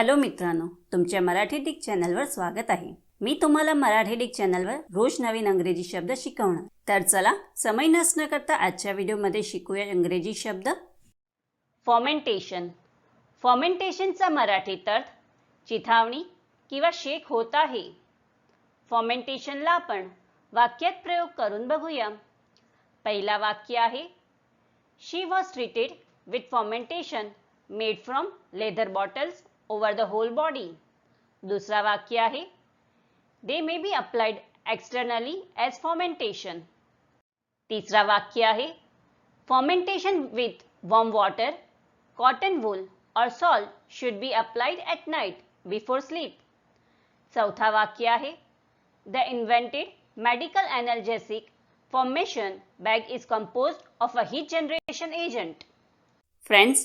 Hello मित्रांनो तुमच्या मराठी डिक चॅनलवर स्वागत आहे. मी तुम्हाला मराठी डिक चॅनलवर रोज नवीन अंग्रेजी शब्द शिकवणार. तर चला समय नसणं करता आजच्या व्हिडिओमध्ये शिकूया इंग्रजी शब्द. फॉमेंटेशन फॉमेंटेशनचा मराठीत अर्थ चिथावणी किंवा शेक होत आहे. फॉमेंटेशनला आपण वाक्यात प्रयोग करून बघूया. पहिला वाक्य आहे she was treated with fomentation made from leather bottles over the whole body दूसरा वाक्य है they may be applied externally as fomentation तीसरा वाक्य है fomentation with warm water, cotton wool or salt should be applied at night before sleep. चौथा वाक्य है the invented medical analgesic formation bag is composed of a heat generation agent friends